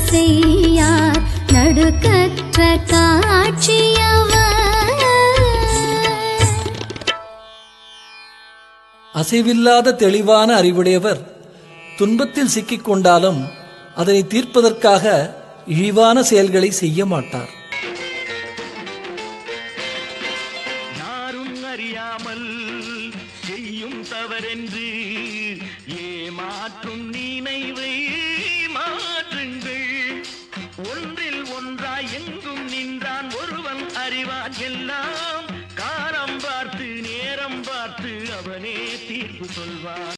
செய்யார் நடுக்கற்ற அசைவில்லாத தெளிவான அறிவுடையவர் துன்பத்தில் சிக்கிக்கொண்டாலும் அதனை தீர்ப்பதற்காக இழிவான செயல்களை செய்ய மாட்டார். அறியாமல் செய்யும் தவறென்று ஏமாற்றும் நினைவை மாற்றுங்கள். ஒன்றில் ஒன்றாய் எங்கும் நின்றான் ஒருவன் அறிவான் எல்லாம். காலம் பார்த்து நேரம் பார்த்து அவனே தீர்ப்பு சொல்வான்.